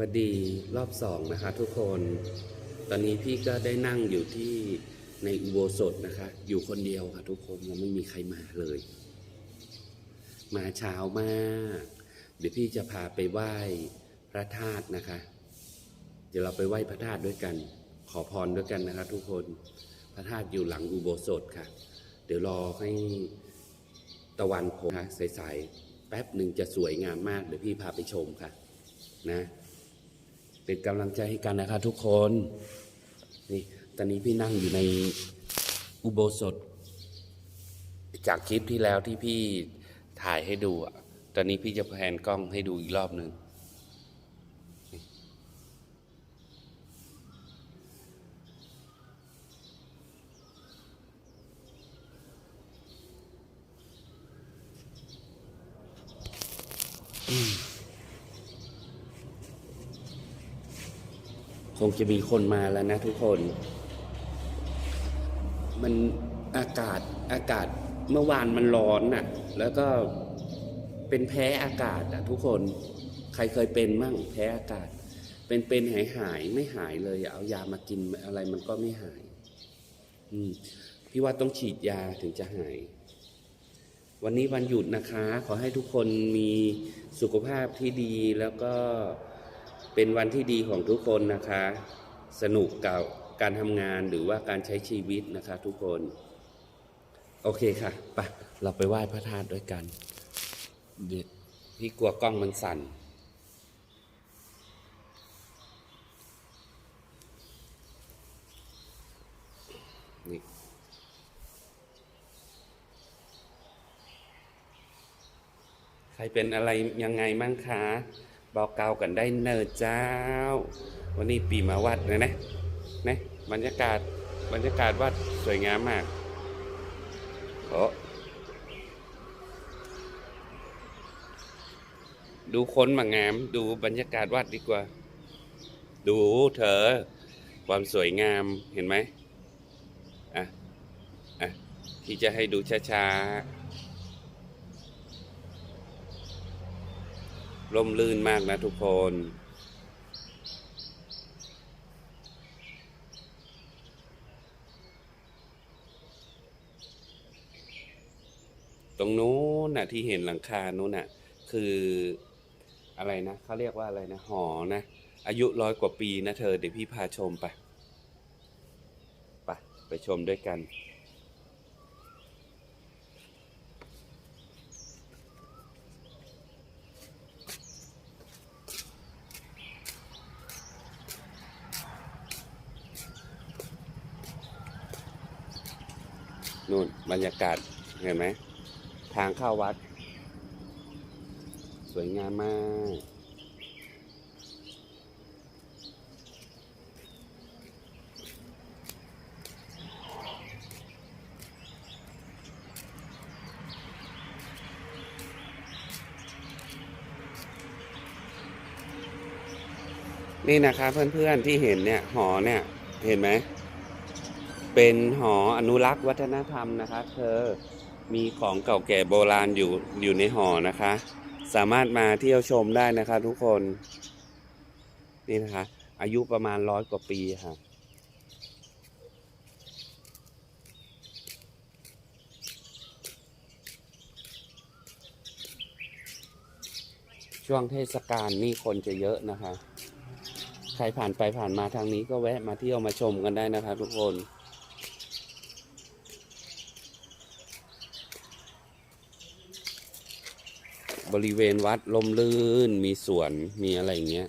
วัสดีรอบสองนะคะทุกคน ตอนนี้พี่ก็ได้นั่งอยู่ที่ในอุโบสถนะคะ อยู่คนเดียวค่ะทุกคนยังไม่มีใครมาเลย มาเช้ามาก เดี๋ยวพี่จะพาไปไหว้พระธาตุนะคะ เดี๋ยวเราไปไหว้พระธาตุด้วยกัน ขอพรด้วยกันนะคะ ทุกคน พระธาตุอยู่หลังอุโบสถค่ะ เดี๋ยวรอให้ตะวันโผล่ค่ะสๆแป๊บหนึ่งจะสวยงามมาก เดี๋ยวพี่พาไปชมค่ะ นะ เป็นกำลังใจให้กันนะคะทุกคนนี่ตอนนี้พี่นั่งอยู่ในอุโบสถ จากคลิปที่แล้วที่พี่ถ่ายให้ดูอะ ตอนนี้พี่จะแพนกล้องให้ดูอีกรอบหนึ่ง งจะมีคนมาแล้วนะทุกคน มันอากาศอากาศเมื่อวานมันร้อนน่ะ แล้วก็เป็นแพ้อากาศอะทุกคน ใครเคยเป็นมั่งแพ้อากาศ เป็นเป็นหายหายไม่หายเลยเอายามากินอะไรมันก็ไม่หาย อืมพี่ว่าต้องฉีดยาถึงจะหาย วันนี้วันหยุดนะคะ ขอให้ทุกคนมีสุขภาพที่ดีแล้วก็ เป็นวันที่ดีของทุกคนนะคะ สนุกกับการทำงานหรือว่าการใช้ชีวิตนะคะทุกคน โอเคค่ะไปเราไปไหว้พระธาตุด้วยกันเดี๋ยวพี่กลัวกล้องมันสั่นนี่ใครเป็นอะไรยังไงมั่งคะ บอกเกาวกันได้เนิดเจ้า วันนี้ปีมาวัดนะนะนะบรรยากาศบรรยากาศวัดสวยงามมากโอ้ดูคนมางาม ดูบรรยากาศวัดดีกว่า ดูเธอ ความสวยงามเห็นไหมอะอะที่จะให้ดูช้าๆ ร่มรื่นมากนะทุกคน ตรงนู้นน่ะที่เห็นหลังคานู้นน่ะ คืออะไรนะเขาเรียกว่าอะไรนะ หอนะ อายุร้อยกว่าปีนะเธอ เดี๋ยวพี่พาชมไป ไป ไปชมด้วยกัน นู่นบรรยากาศเห็นไหม ทางเข้าวัด สวยงามมาก นี่นะคะเพื่อนๆที่เห็นเนี่ย หอเนี่ย เห็นไหม เป็นหออนุรักษ์วัฒนธรรมนะคะ เธอมีของเก่าแก่โบราณอยู่อยู่ในหอนะคะ สามารถมาเที่ยวชมได้นะคะ ทุกคน นี่นะคะ อายุประมาณร้อยกว่าปีค่ะช่วงเทศกาลนี่คนจะเยอะนะคะ ใครผ่านไปผ่านมาทางนี้ก็แวะมาเที่ยวมาชมกันได้นะคะทุกคน บริเวณวัดลมลื่น มีสวน มีอะไรอย่างเงี้ย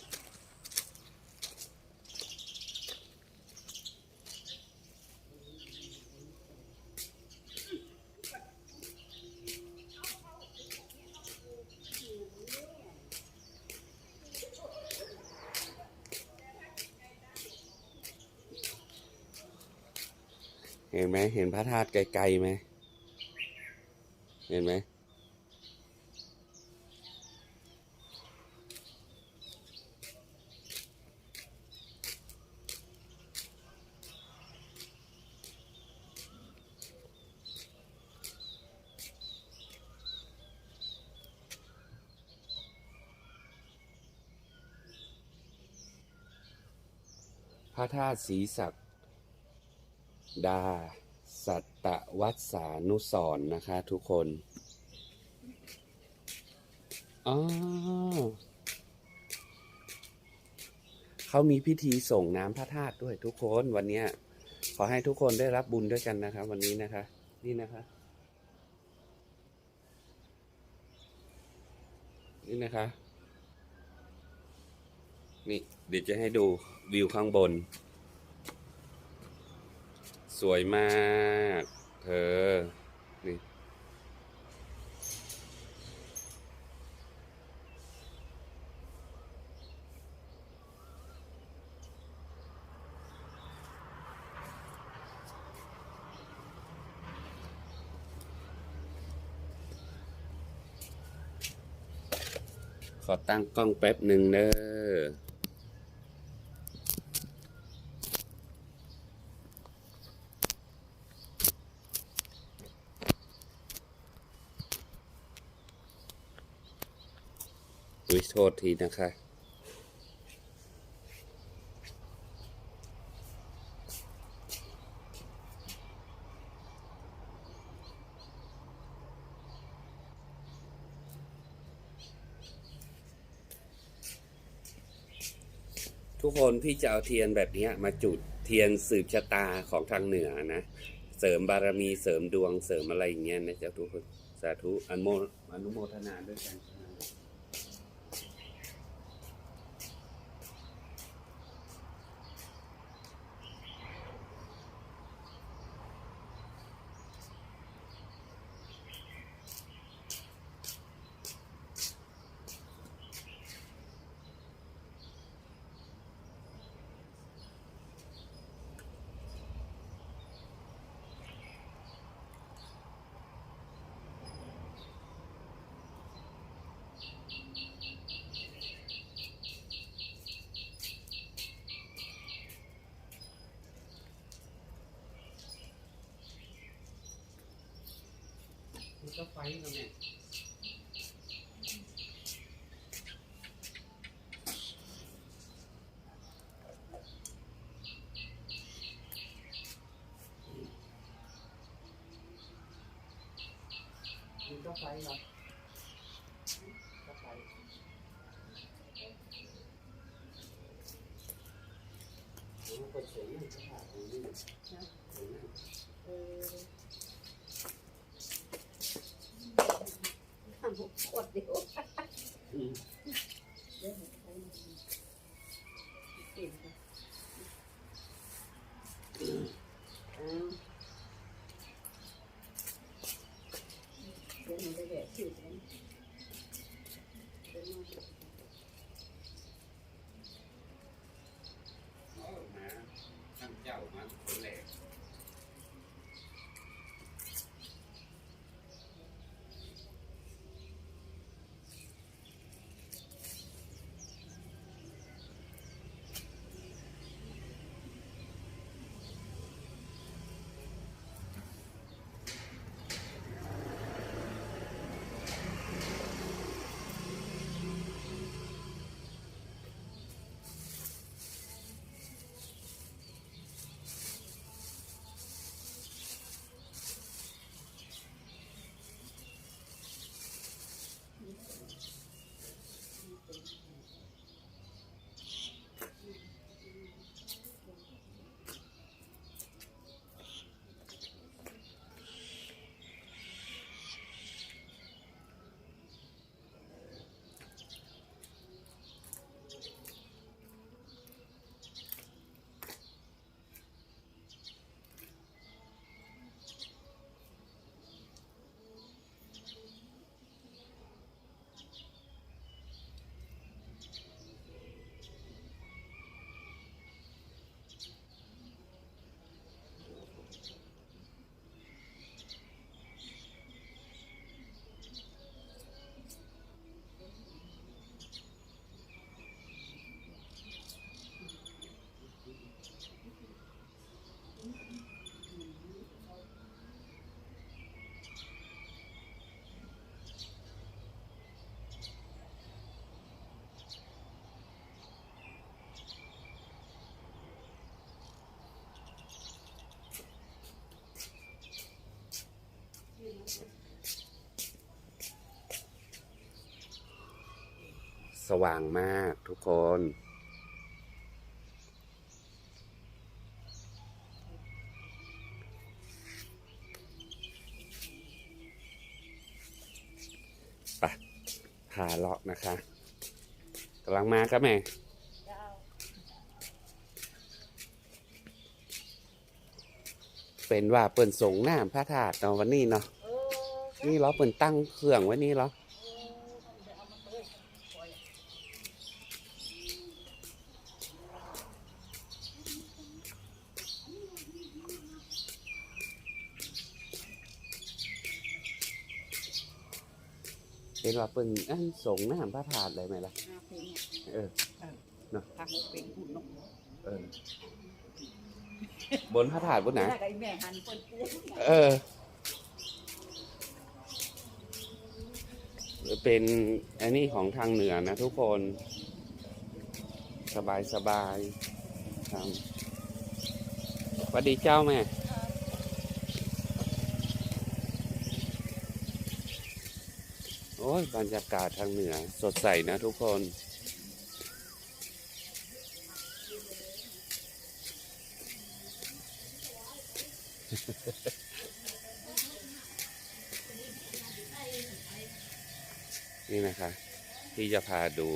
เห็นไหม เห็นพระธาตุไกลๆไหม เห็นไหม พระธาตุศรีศักดา สัตตวัสานุสรณ์นะคะทุกคนอ๋อเขามีพิธีส่งน้ำพระธาตุด้วยทุกคนวันนี้ขอให้ทุกคนได้รับบุญด้วยกันนะคะวันนี้นะคะ นี่นะคะ นี่นะคะ นี่เดี๋ยวจะให้ดู วิวข้างบน สวยมาก เธอ นี่ขอตั้งกล้องแป๊บหนึ่งเด้อ ษทีนะคะ ทุกคนพี่จะเอาเทียนแบบนี้มาจุดเทียนสืบชะตาของทางเหนือนะ เสริมบารมีเสริมดวงเสริมอะไรอย่างเงี้ยนะเจ้าทุกคน สาธุอนโมอนุโมทนาด้วยกัน มัน ก็ไฟแล้วเนี่ยมันก็ไฟเหรอก็ไฟโอ้ก็สวยมากค่ะตรงนี้สวยมาก ทำหกขวดเดียว อื สว่างมากทุกคน ไปพาเลาะนะคะกำลังมาครับแม่เป็นว่าเปิ่นส่งน้ำพระธาตุเนาะวันนี้เนาะเออนี่เหราเปิ่นตั้งเครื่องไว้นี่เหรอ เป็นว่าเปิ่นอันส่งน้ำพระธาตุเลยไหมล่ะห้าเพลงเนี่ยเออทางเพลงหุ่นนกเออ บนพระธาตุบนไหน แล้วก็ไอ้แม่หันคนปูเออ เป็นอันนี้ของทางเหนือนะทุกคน สบายสบายครับสวัสดีเจ้าแม่ อ้ยบรรยากาศทางเหนือ สดใสนะทุกคนนี่นะคะ ที่จะพาดู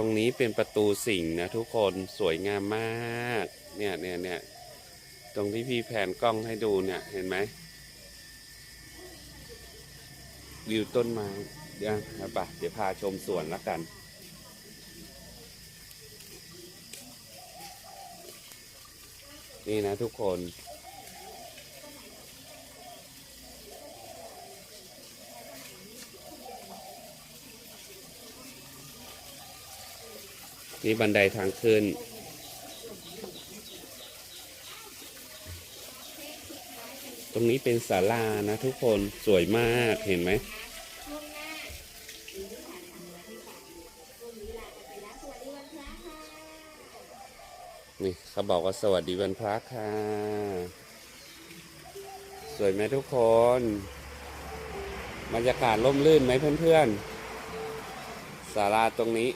ตรงนี้เป็นประตูสิงห์นะทุกคนสวยงามมาก เนี่ยเนี่ยเนี่ยตรงที่พี่แผนกล้องให้ดูเนี่ยเห็นไหมวิวต้นไม้เดี๋ยวนะปะเดี๋ยวพาชมสวนละกัน นี่นะทุกคน นี่บันไดทางขึ้น ตรงนี้เป็นศาลานะทุกคนสวยมากเห็นไหมนี่เขาบอกว่าสวัสดีวันพระค่ะ สวยไหมทุกคนบรรยากาศร่มรื่นไหมเพื่อนๆศาลาตรงนี้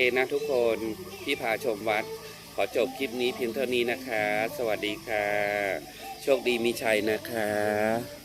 เคนะทุกคนที่พาชมวัด ขอจบคลิปนี้เพียงเท่านี้นะคะ สวัสดีค่ะ โชคดีมีชัยนะคะ